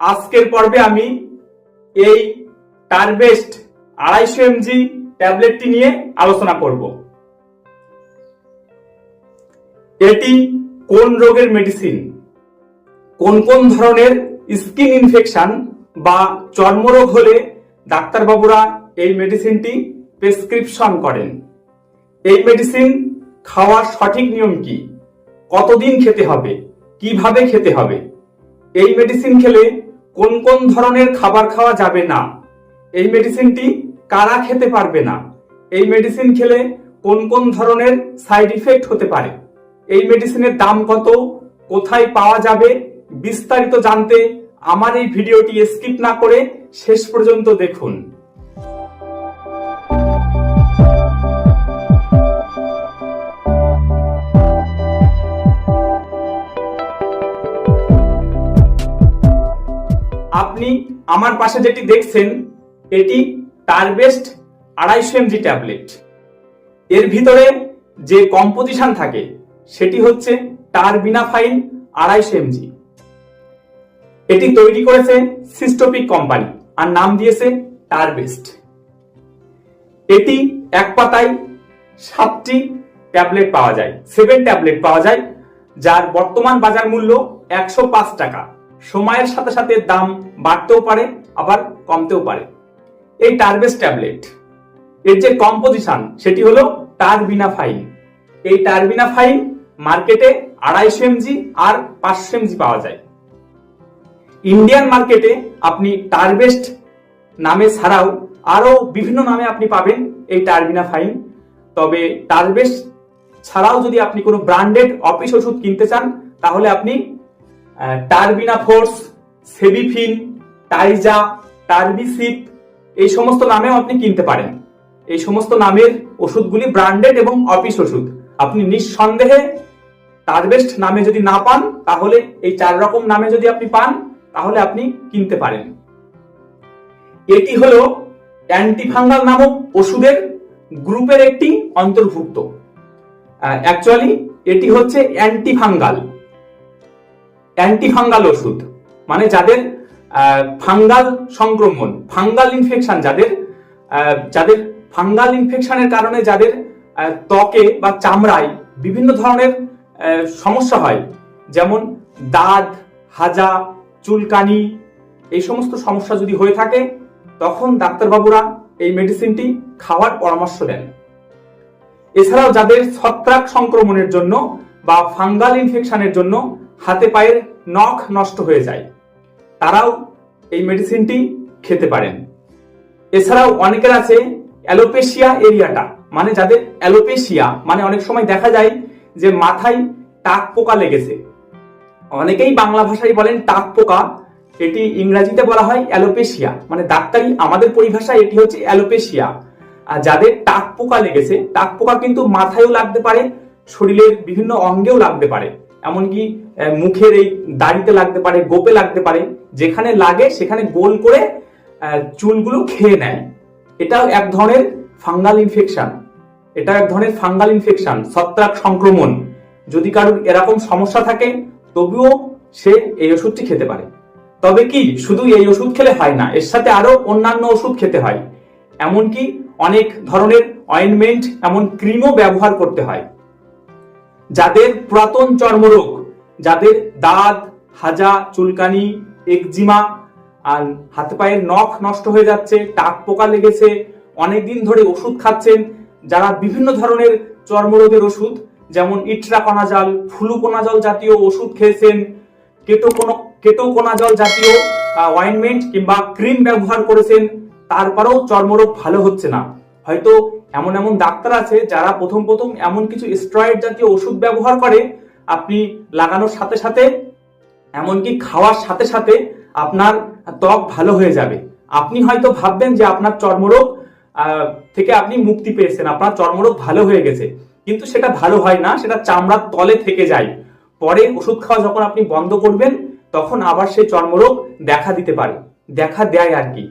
আজকের পর্বে আমি এই টারবেস্ট আড়াইশো এমজি ট্যাবলেটটি নিয়ে আলোচনা করব। এটি কোন রোগের মেডিসিন কোন কোন ধরনের স্কিন ইনফেকশন বা চর্মরোগ হলে ডাক্তারবাবুরা এই মেডিসিনটি প্রেসক্রিপশন করেন? এই মেডিসিন খাওয়ার সঠিক নিয়ম কি? কতদিন খেতে হবে? কীভাবে খেতে হবে? এই মেডিসিন খেলে কোন কোন ধরনের খাবার খাওয়া যাবে না? এই মেডিসিনটি কারা খেতে পারবে না? এই মেডিসিন খেলে কোন কোন ধরনের সাইড ইফেক্ট হতে পারে? এই মেডিসিনের দাম কত? কোথায় পাওয়া যাবে? বিস্তারিত জানতে আমার এই ভিডিওটি স্কিপ না করে শেষ পর্যন্ত দেখুন। আপনি আমার পাশে যেটি দেখছেন, এটি টারবেস্ট আড়াইশো এমজি ট্যাবলেট। এর ভিতরে যে কম্পোজিশন থাকে, সেটি হচ্ছে টারবিনাফাইন আড়াইশো এমজি। এটি তৈরি করেছে সিস্টোপিক কোম্পানি, আর নাম দিয়েছে টারবেস্ট। এটি এক পাতায় সাতটি ট্যাবলেট পাওয়া যায়, সেভেন ট্যাবলেট পাওয়া যায়, যার বর্তমান বাজার মূল্য একশো পাঁচ টাকা। সময়ের সাথে সাথে দাম বাড়তেও পারে, আবার কমতেও পারে। এই টারবেস ট্যাবলেট, এর যে কম্পোজিশন, সেটি হলো টারবিনাফাইন। এই টারবিনাফাইন মার্কেটে আড়াইশো এমজি আর পাঁচশো এমজি পাওয়া যায়। ইন্ডিয়ান মার্কেটে আপনি টারবেস্ট নামে ছাড়াও আরও বিভিন্ন নামে আপনি পাবেন এই টারবিনাফাইন। তবে টারবেস্ট ছাড়াও যদি আপনি কোনো ব্র্যান্ডেড অফিস ওষুধ কিনতে চান, তাহলে আপনি টারবিনা ফোর্স, সেবিফিন টাইজা টার্বিসিপ এই সমস্ত নামেও আপনি কিনতে পারেন। এই সমস্ত নামের ওষুধগুলি ব্র্যান্ডেড এবং অফিস ওষুধ। আপনি নিঃসন্দেহে টারবেস্ট নামে যদি না পান, তাহলে এই চার রকম নামে যদি আপনি পান, তাহলে আপনি কিনতে পারেন। এটি হলো অ্যান্টিফাঙ্গাল নামক ওষুধের গ্রুপের একটি অন্তর্ভুক্ত। অ্যাকচুয়ালি এটি হচ্ছে অ্যান্টিফাঙ্গাল। অ্যান্টিফাঙ্গাল ওষুধ মানে যাদের ফাঙ্গাল সংক্রমণ, ফাঙ্গাল ইনফেকশন যাদের যাদের ফাঙ্গাল ইনফেকশনের কারণে যাদের ত্বকে বা চামড়ায় বিভিন্ন ধরনের সমস্যা হয়, যেমন দাঁত, হাজা, চুলকানি, এই সমস্ত সমস্যা যদি হয়ে থাকে, তখন ডাক্তারবাবুরা এই মেডিসিনটি খাওয়ার পরামর্শ দেন। এছাড়াও যাদের ছত্রাক সংক্রমণের জন্য বা ফাঙ্গাল ইনফেকশনের জন্য হাতে পায়ের নখ নষ্ট হয়ে যায়। তারাও এই মেডিসিনটি খেতে পারেন। এছাড়াও অনেকের আছে অ্যালোপেশিয়া এরিয়াটা মানে যাদের অ্যালোপেশিয়া মানে অনেক সময় দেখা যায় যে মাথায় টাক পোকা লেগেছে। অনেকেই বাংলা ভাষায় বলেন টাক পোকা, এটি ইংরাজিতে বলা হয় অ্যালোপেশিয়া মানে ডাক্তারি আমাদের পরিভাষায় এটি হচ্ছে অ্যালোপেশিয়া। আর যাদের টাক পোকা লেগেছে, টাক পোকা কিন্তু মাথায়ও লাগতে পারে, শরীরের বিভিন্ন অঙ্গেও লাগতে পারে। এমনকি মুখের এই দাড়িতে লাগতে পারে, গোপে লাগতে পারে, যেখানে লাগে সেখানে গোল করে চুলগুলো খেয়ে নেয়। এটাও এক ধরনের ফাঙ্গাল ইনফেকশন। এটা এক ধরনের ফাঙ্গাল ইনফেকশন, ছত্রাক সংক্রমণ। যদি কারোর এরকম সমস্যা থাকে, তবুও সে এই ওষুধটি খেতে পারে। তবে কি, শুধু এই ওষুধ খেলে হয় না, এর সাথে আরও অন্যান্য ওষুধ খেতে হয়। এমনকি অনেক ধরনের অয়েনমেন্ট, এমন ক্রিমও ব্যবহার করতে হয়। যাদের পুরাতন চর্মরোগ, যাদের দাঁত, হাজা, চুলকানি, একজিমা আর হাতে পায়ের নখ নষ্ট হয়ে যাচ্ছে, টাক পোকা লেগেছে, অনেকদিন ধরে ওষুধ খাচ্ছেন, যারা বিভিন্ন ধরনের চর্মরোগের ওষুধ, যেমন ইট্রাকোনাজল, ফ্লুকোনাজল জাতীয় ওষুধ খেয়েছেন, কেটোকোনো, কেটোকোনাজল জাতীয় ওয়াইনমেন্ট কিংবা ক্রিম ব্যবহার করেছেন, তারপরেও চর্মরোগ ভালো হচ্ছে না। হয়তো এমন এমন ডাক্তার আছে যারা প্রথম প্রথম এমন কিছু স্টেরয়েড জাতীয় ওষুধ ব্যবহার করে। আপনি লাগানোর সাথে সাথে, এমনকি খাওয়ার সাথে সাথে আপনার ত্বক ভালো হয়ে যাবে। আপনি হয়তো ভাববেন যে আপনার চর্মরোগ থেকে আপনি মুক্তি পেয়েছেন, আপনার চর্মরোগ ভালো হয়ে গেছে। কিন্তু সেটা ভালো হয় না, সেটা চামড়ার তলে থেকে যায়। পরে ওষুধ খাওয়া যখন আপনি বন্ধ করবেন, তখন আবার সেই চর্মরোগ দেখা দিতে পারে। দেখা দেয় আর কি।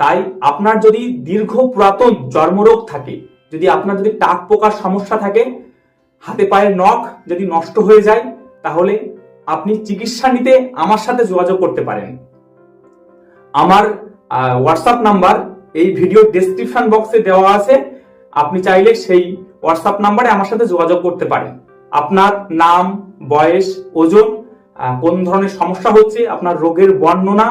তাই আপনার যদি দীর্ঘ পুরাতন চর্মরোগ থাকে, যদি আপনার যদি টাক পোকার সমস্যা থাকে, হাতে পায়ের নখ যদি নষ্ট হয়ে যায়, তাহলে আপনি চিকিৎসা নিতে আমার সাথে যোগাযোগ করতে পারেন। আমার হোয়াটসঅ্যাপ নাম্বার এই ভিডিও ডেসক্রিপশন বক্সে দেওয়া আছে। আপনি চাইলে সেই হোয়াটসঅ্যাপ নাম্বারে আমার সাথে যোগাযোগ করতে পারেন। আপনার নাম, বয়স, ওজন কোন ধরনের সমস্যা হচ্ছে, আপনার রোগের বর্ণনা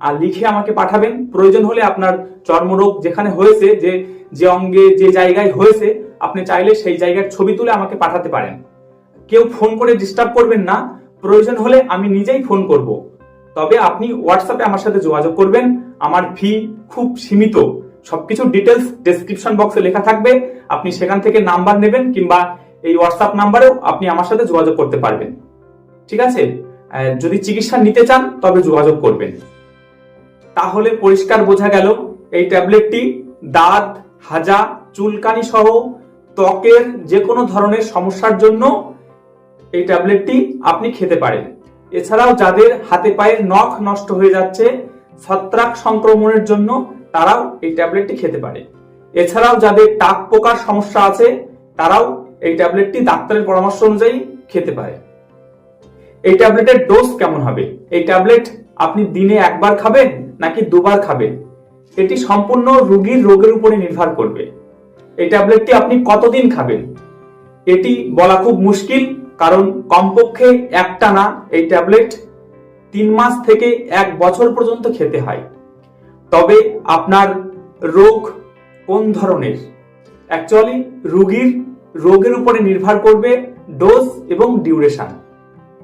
আর লিখে আমাকে পাঠাবেন। প্রয়োজন হলে আপনার চর্মরোগ যেখানে হয়েছে, যে যে অঙ্গে যে জায়গায় হয়েছে, আপনি চাইলে সেই জায়গার ছবি তুলে আমাকে পাঠাতে পারেন। কেউ ফোন করে ডিস্টার্ব করবেন না। প্রয়োজন হলে আমি নিজেই ফোন করব। তবে আপনি হোয়াটসঅ্যাপে আমার সাথে যোগাযোগ করবেন। আমার ফি খুব সীমিত। সবকিছু ডিটেলস ডেসক্রিপশন বক্সে লেখা থাকবে। আপনি সেখান থেকে নাম্বার নেবেন কিংবা এই হোয়াটসঅ্যাপ নাম্বারেও আপনি আমার সাথে যোগাযোগ করতে পারবেন। ঠিক আছে? যদি চিকিৎসা নিতে চান, তবে যোগাযোগ করবেন। তাহলে পরিষ্কার বোঝা গেল, এই ট্যাবলেটটি দাঁত, হাজা, চুলকানি সহ ত্বকের যে কোনো ধরনের সমস্যার জন্য এই ট্যাবলেটটি আপনি খেতে পারেন। এছাড়াও যাদের হাতে পায়ের নখ নষ্ট হয়ে যাচ্ছে, ছত্রাক সংক্রমণের জন্য তারাও এই ট্যাবলেটটি খেতে পারে। এছাড়াও যাদের টাক পোকার সমস্যা আছে, তারাও এই ট্যাবলেটটি ডাক্তারের পরামর্শ অনুযায়ী খেতে পারে। এই ট্যাবলেটের ডোজ কেমন হবে? এই ট্যাবলেট আপনি দিনে একবার খাবেন? নাকি দুবার খাবেন এটি সম্পূর্ণ রোগীর রোগের উপরে নির্ভর করবে। এই ট্যাবলেটটি আপনি কতদিন খাবেন? এটি বলা খুব মুশকিল, কারণ কমপক্ষে একটা না, এই ট্যাবলেট তিন মাস থেকে এক বছর পর্যন্ত খেতে হয়। তবে আপনার রোগ কোন ধরনের? অ্যাকচুয়ালি রুগীর রোগের উপরে নির্ভর করবে ডোজ এবং ডিউরেশন।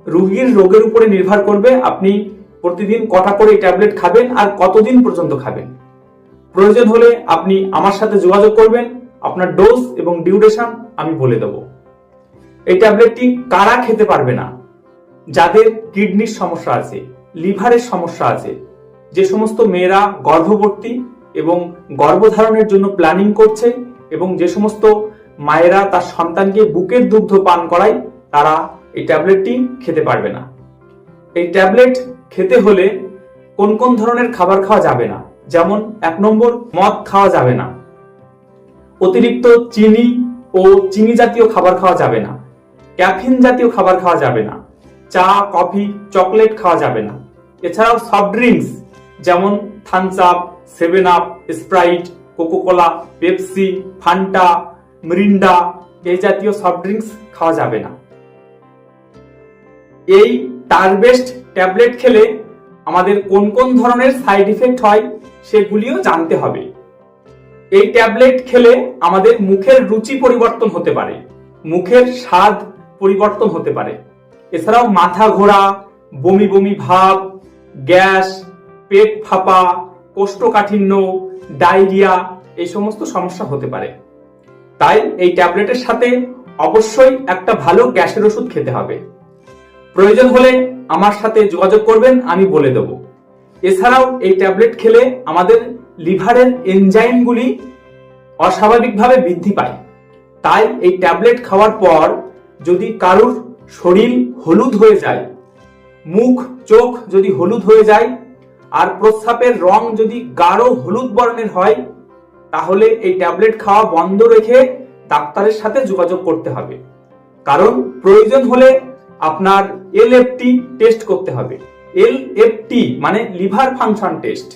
রুগীর রোগের উপরে নির্ভর করবে আপনি প্রতিদিন কটা করে ট্যাবলেট খাবেন আর কতদিন পর্যন্ত খাবেন? প্রয়োজন হলে আপনি আমার সাথে যোগাযোগ করবেন। আপনার ডোজ এবং ডিউরেশন আমি বলে দেব। এই ট্যাবলেটটি কারা খেতে পারবে না? যাদের কিডনির সমস্যা আছে, লিভারের সমস্যা আছে, যে সমস্ত মেয়েরা গর্ভবতী এবং গর্ভধারণের জন্য প্ল্যানিং করছে এবং যে সমস্ত মায়েরা তার সন্তানকে বুকের দুগ্ধ পান করায়, তারা এই ট্যাবলেটটি খেতে পারবে না। এই ট্যাবলেট খেতে হলে কোন কোন ধরনের খাবার খাওয়া যাবে না? যেমন এক নম্বর, মদ খাওয়া যাবে না। অতিরিক্ত চিনি ও চিনি জাতীয় খাবার খাওয়া যাবে না। ক্যাফিন জাতীয় খাবার খাওয়া যাবে না। চা, কফি, চকলেট খাওয়া যাবে না। এছাড়াও সফট ড্রিঙ্কস যেমন Thums Up Seven Up Sprite Coca Cola Pepsi Fanta Mirinda এই জাতীয় সফট ড্রিঙ্কস খাওয়া যাবে না। এই টারবেস্ট ট্যাবলেট খেলে আমাদের কোন কোন ধরনের সাইড ইফেক্ট হয় সেগুলিও জানতে হবে। এই ট্যাবলেট খেলে আমাদের মুখের রুচি পরিবর্তন হতে পারে, মুখের স্বাদ পরিবর্তন হতে পারে। এছাড়াও মাথা ঘোরা, বমি বমি ভাব, গ্যাস, পেট ফাঁপা, কোষ্ঠকাঠিন্য, ডায়রিয়া এই সমস্ত সমস্যা হতে পারে। তাই এই ট্যাবলেটের সাথে অবশ্যই একটা ভালো গ্যাসের ওষুধ খেতে হবে। প্রয়োজন হলে আমার সাথে যোগাযোগ করবেন, আমি বলে দেব। এছাড়াও এই ট্যাবলেট খেলে আমাদের লিভারের এনজাইমগুলি অস্বাভাবিকভাবে বৃদ্ধি পায়। তাই এই ট্যাবলেট খাওয়ার পর যদি কারুর শরীর হলুদ হয়ে যায়, মুখ, চোখ যদি হলুদ হয়ে যায়, আর প্রস্রাবের রং যদি গাঢ় হলুদ বর্ণের হয়, তাহলে এই ট্যাবলেট খাওয়া বন্ধ রেখে ডাক্তারের সাথে যোগাযোগ করতে হবে। কারণ প্রয়োজন হলে আপনার এলএফটি টেস্ট করতে হবে। এলএফটি মানে লিভার ফাংশন টেস্ট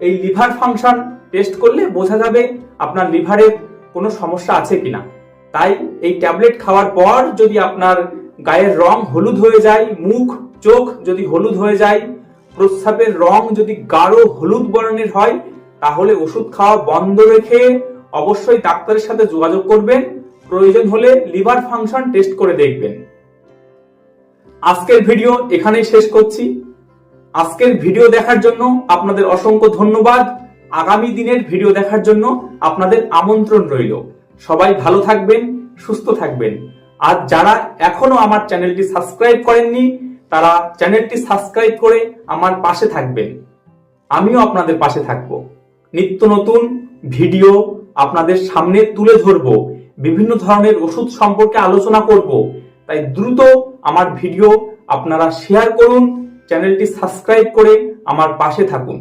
এই লিভার ফাংশন টেস্ট করলে বোঝা যাবে আপনার লিভারের কোনো সমস্যা আছে কিনা। তাই এই ট্যাবলেট খাওয়ার পর যদি আপনার গায়ের রং হলুদ হয়ে যায়, মুখ, চোখ যদি হলুদ হয়ে যায়, প্রস্রাবের রং যদি গাঢ় হলুদ বর্ণের হয়, তাহলে ওষুধ খাওয়া বন্ধ রেখে অবশ্যই ডাক্তারের সাথে যোগাযোগ করবেন। প্রয়োজন হলে লিভার ফাংশন টেস্ট করে দেখবেন। আজকের ভিডিও এখানেই শেষ করছি। আজকের ভিডিও দেখার জন্য আপনাদের অসংখ্য ধন্যবাদ। আগামী দিনের ভিডিও দেখার জন্য আপনাদের আমন্ত্রণ রইল। সবাই ভালো থাকবেন, সুস্থ থাকবেন। আর যারা এখনও আমার চ্যানেলটি সাবস্ক্রাইব করেননি, তারা চ্যানেলটি সাবস্ক্রাইব করে আমার পাশে থাকবেন। আমিও আপনাদের পাশে থাকব। নিত্য নতুন ভিডিও আপনাদের সামনে তুলে ধরব। বিভিন্ন ধরনের ওষুধ সম্পর্কে আলোচনা করব। তাই দ্রুত আমার ভিডিও আপনারা শেয়ার করুন চ্যানেলটি সাবস্ক্রাইব করে আমার পাশে থাকুন।